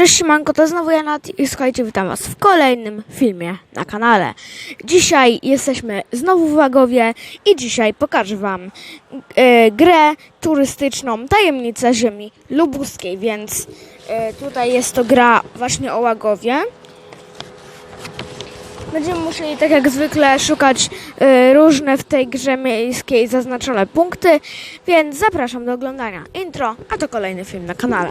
Cześć Siemanko, to znowu ja Nat i słuchajcie, witam was w kolejnym filmie na kanale. Dzisiaj jesteśmy znowu w Łagowie i dzisiaj pokażę wam e, grę turystyczną Tajemnica Ziemi Lubuskiej, więc e, tutaj jest to gra właśnie o Łagowie. Będziemy musieli tak jak zwykle szukać e, różne w tej grze miejskiej zaznaczone punkty, więc zapraszam do oglądania intro, a to kolejny film na kanale.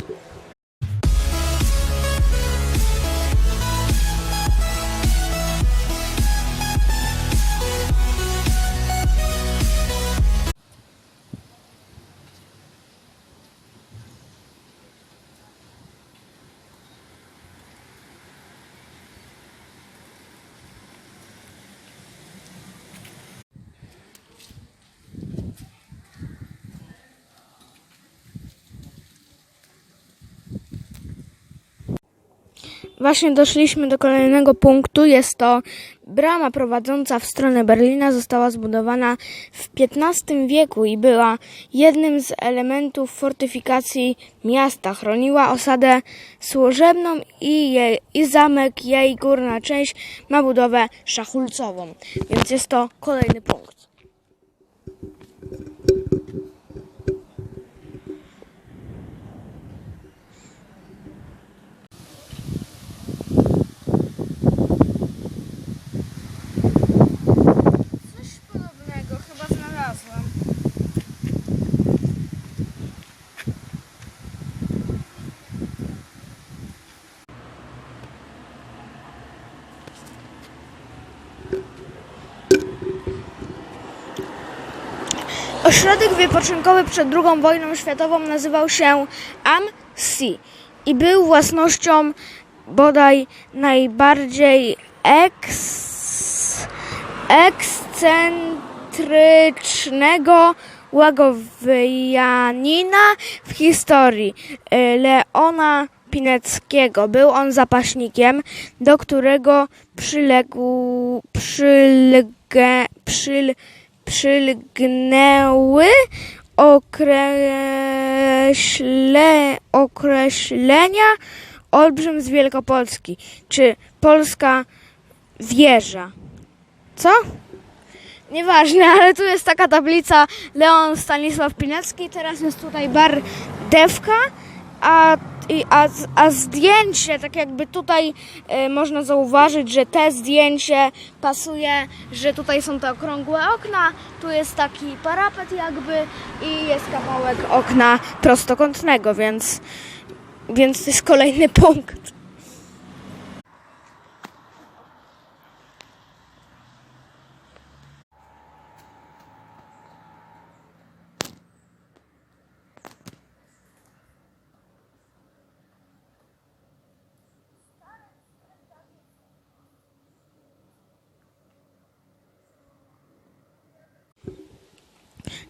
Właśnie doszliśmy do kolejnego punktu. Jest to brama prowadząca w stronę Berlina. Została zbudowana w XV wieku i była jednym z elementów fortyfikacji miasta. Chroniła osadę służebną i, jej, i zamek, jej górna część ma budowę szachulcową. Więc jest to kolejny punkt. Ośrodek wypoczynkowy przed II wojną światową nazywał się Am-Si i był własnością bodaj najbardziej eks ekscentrycznego łagowianina w historii e, Leona Pineckiego. Był on zapaśnikiem, do którego przyległ, przylgę, przyl, przylgnęły określe, określenia olbrzym z Wielkopolski, czy polska wieża. Co? Nieważne, ale tu jest taka tablica Leon Stanisław Pinecki, teraz jest tutaj bar Dewka, a, i, a, a zdjęcie, tak jakby tutaj e, można zauważyć, że te zdjęcie pasuje, że tutaj są te okrągłe okna, tu jest taki parapet jakby i jest kawałek okna prostokątnego, więc, więc to jest kolejny punkt.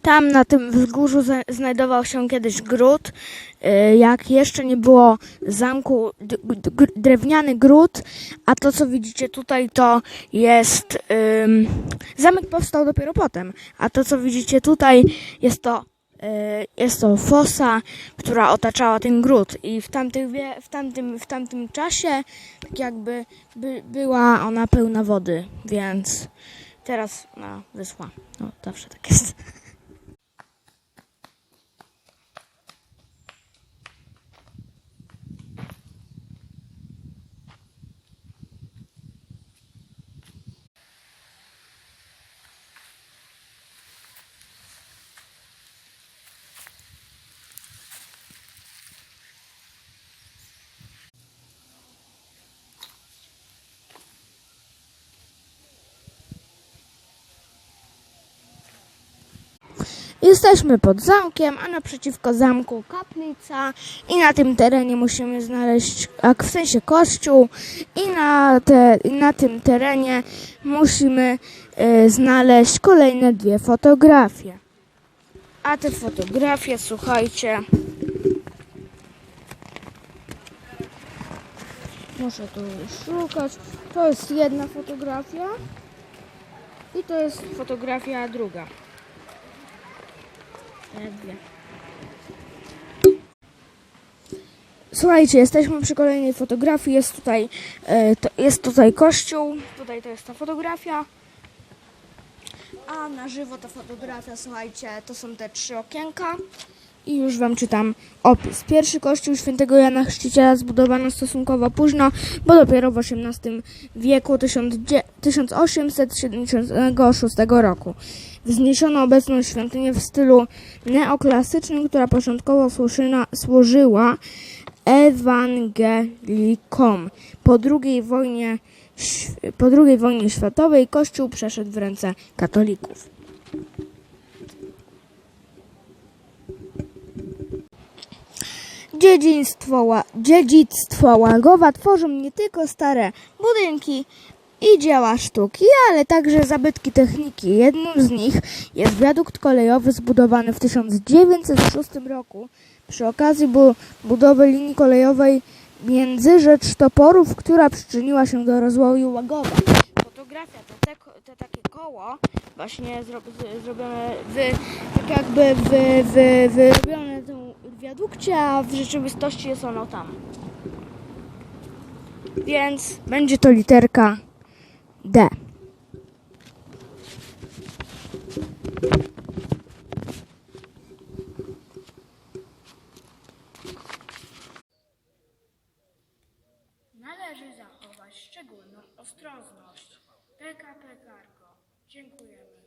Tam na tym wzgórzu znajdował się kiedyś gród. y, Jak jeszcze nie było zamku, drewniany gród, a to co widzicie tutaj to jest. ym, zamek powstał dopiero potem, a to co widzicie tutaj jest to. y, Jest to fosa, która otaczała ten gród i w, tamtych, wie- w, tamtym, w tamtym czasie tak jakby by, była ona pełna wody, więc teraz ona wyschła. No zawsze tak jest. Jesteśmy pod zamkiem, a naprzeciwko zamku kaplica i na tym terenie musimy znaleźć, w sensie kościół. I na, te, i na tym terenie musimy e, znaleźć kolejne dwie fotografie. A te fotografie, słuchajcie, muszę tu szukać, to jest jedna fotografia. I to jest fotografia druga. Słuchajcie, jesteśmy przy kolejnej fotografii. Jest tutaj, e, to, jest tutaj kościół. Tutaj to jest ta fotografia. A na żywo ta fotografia, słuchajcie, to są te trzy okienka. I już wam czytam opis. Pierwszy kościół świętego Jana Chrzciciela zbudowano stosunkowo późno, bo dopiero w XVIII wieku 1000 1876 roku. Wzniesiono obecną świątynię w stylu neoklasycznym, która początkowo służyła ewangelikom. Po II wojnie, po II wojnie światowej kościół przeszedł w ręce katolików. Dziedzictwo, dziedzictwo Łagowa tworzą nie tylko stare budynki i dzieła sztuki, ale także zabytki techniki. Jednym z nich jest wiadukt kolejowy zbudowany w 1906 roku przy okazji bu- budowy linii kolejowej Międzyrzecz Toporów, która przyczyniła się do rozwoju Łagowa. Fotografia to, te, to takie koło właśnie zro, zrobione w, tak jakby w, w, wyrobione tą wiadukcie, a w rzeczywistości jest ono tam. Więc będzie to literka D. Należy zachować szczególną ostrożność. PKP Cargo. Dziękujemy.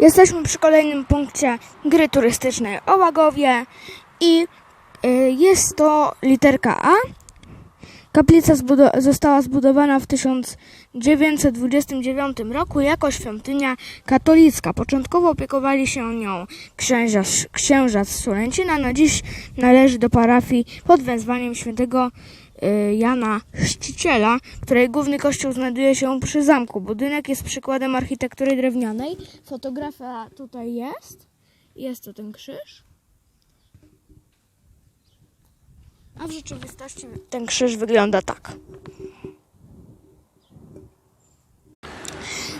Jesteśmy przy kolejnym punkcie gry turystycznej o Łagowie i jest to literka A. Kaplica została zbudowana w 1929 roku jako świątynia katolicka. Początkowo opiekowali się nią księża, księża z Sulęcina. Na dziś należy do parafii pod wezwaniem świętego y, Jana Chrzciciela, której główny kościół znajduje się przy zamku. Budynek jest przykładem architektury drewnianej. Fotografia tutaj jest. Jest to ten krzyż. A w rzeczywistości ten krzyż wygląda tak.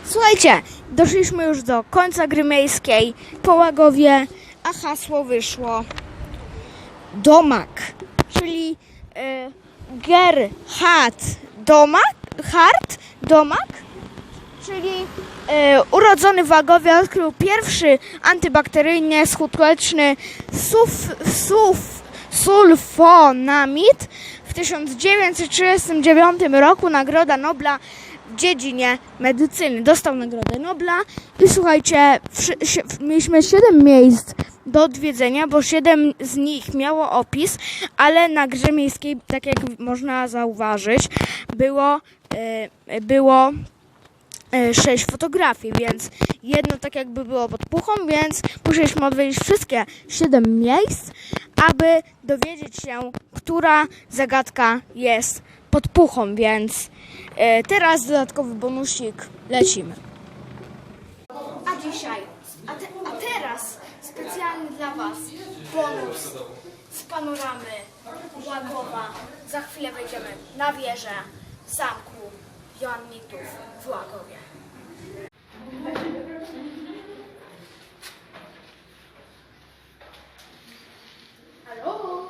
Słuchajcie, doszliśmy już do końca gry miejskiej. Po Łagowie, a hasło wyszło. Domak, czyli e, Gerhard Domak, Hart Domak, czyli e, urodzony w Łagowie odkrył pierwszy antybakteryjnie skuteczny suf, suf, sulfonamid. W 1939 roku Nagroda Nobla w dziedzinie medycyny. Dostał Nagrodę Nobla i słuchajcie, mieliśmy 7 miejsc do odwiedzenia, bo 7 z nich miało opis, ale na grze miejskiej, tak jak można zauważyć, było, e, było e, sześć fotografii, więc jedno tak jakby było pod puchą, więc musieliśmy odwiedzić wszystkie siedem miejsc, aby dowiedzieć się, która zagadka jest pod puchą, więc e, teraz dodatkowy bonusik, lecimy. A dzisiaj, a, te, a teraz specjalnie dla Was bonus z panoramy Łagowa. Za chwilę wejdziemy na wieżę zamku Joannitów w Łagowie. Halo?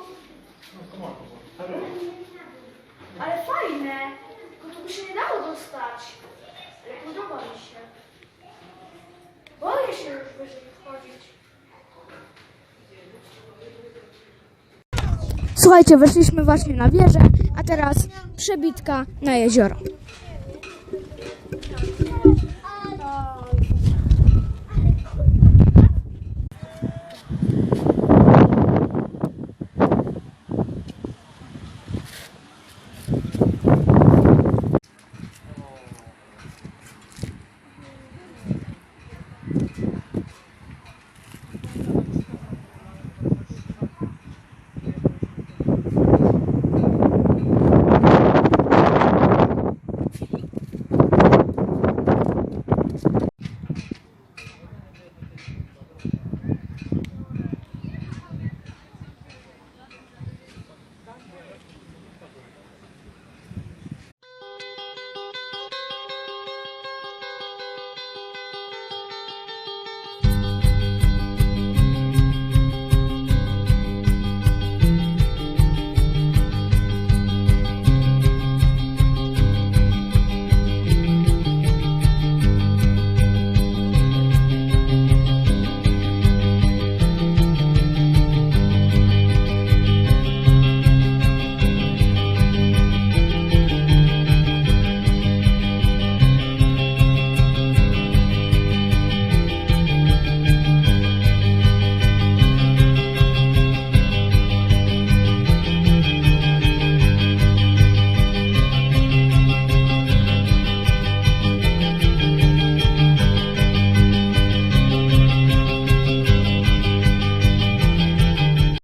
Ale fajne! Tylko tu by się nie dało dostać. Ale podoba mi się. Boję się już wyżej wchodzić. Słuchajcie, weszliśmy właśnie na wieżę, a teraz przebitka na jezioro.